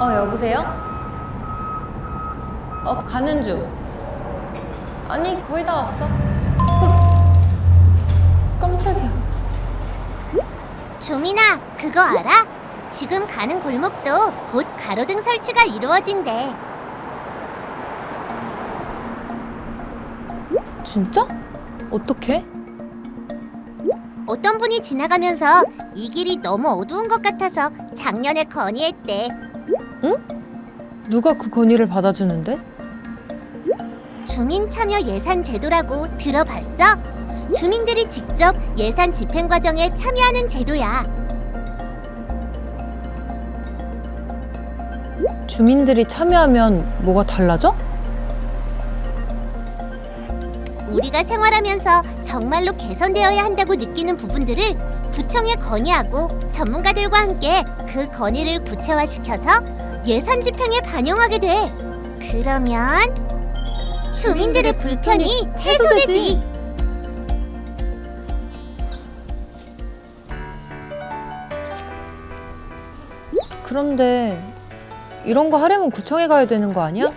어, 여보세요? 어, 가는 중. 아니, 거의 다 왔어. 어, 깜짝이야. 주민아, 그거 알아? 지금 가는 골목도 곧 가로등 설치가 이루어진대. 진짜? 어떻게? 어떤 분이 지나가면서 이 길이 너무 어두운 것 같아서 작년에 건의했대. 누가 그 건의를 받아주는데? 주민 참여 예산 제도라고 들어봤어? 주민들이 직접 예산 집행 과정에 참여하는 제도야. 주민들이 참여하면 뭐가 달라져? 우리가 생활하면서 정말로 개선되어야 한다고 느끼는 부분들을 구청에 건의하고 전문가들과 함께 그 건의를 구체화시켜서 예산 집행에 반영하게 돼. 그러면 주민들의 불편이 해소되지. 그런데 이런 거 하려면 구청에 가야 되는 거 아니야?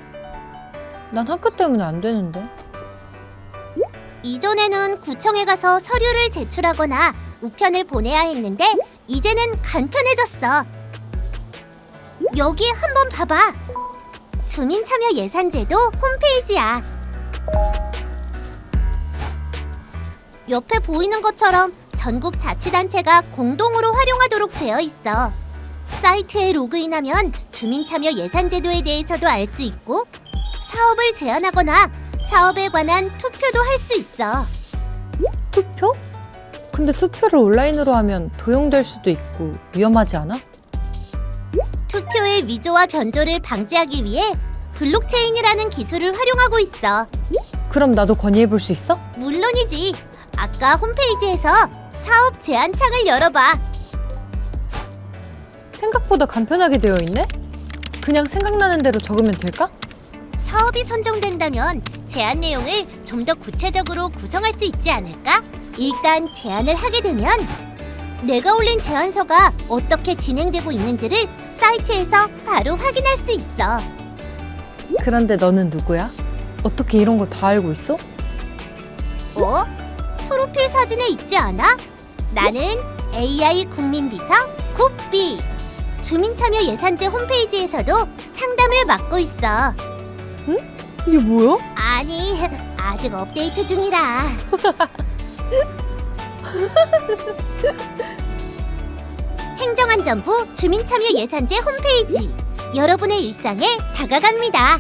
난 학교 때문에 안 되는데. 이전에는 구청에 가서 서류를 제출하거나 우편을 보내야 했는데 이제는 간편해졌어. 여기 한번 봐봐. 주민 참여 예산제도 홈페이지야. 옆에 보이는 것처럼 전국 자치단체가 공동으로 활용하도록 되어 있어. 사이트에 로그인하면 주민 참여 예산제도에 대해서도 알 수 있고 사업을 제안하거나 사업에 관한 투표도 할 수 있어. 투표? 근데 투표를 온라인으로 하면 도용될 수도 있고 위험하지 않아? 투표의 위조와 변조를 방지하기 위해 블록체인이라는 기술을 활용하고 있어. 그럼 나도 건의해 볼 수 있어? 물론이지. 아까 홈페이지에서 사업 제안 창을 열어봐. 생각보다 간편하게 되어 있네? 그냥 생각나는 대로 적으면 될까? 사업이 선정된다면 제안 내용을 좀 더 구체적으로 구성할 수 있지 않을까? 일단 제안을 하게 되면 내가 올린 제안서가 어떻게 진행되고 있는지를 사이트에서 바로 확인할 수 있어. 그런데 너는 누구야? 어떻게 이런 거 다 알고 있어? 어? 프로필 사진에 있지 않아? 나는 AI 국민비서 국비. 주민참여 예산제 홈페이지에서도 상담을 맡고 있어. 이게 뭐야? 아니, 아직 업데이트 중이라. 행정안전부 주민참여 예산제 홈페이지. 여러분의 일상에 다가갑니다.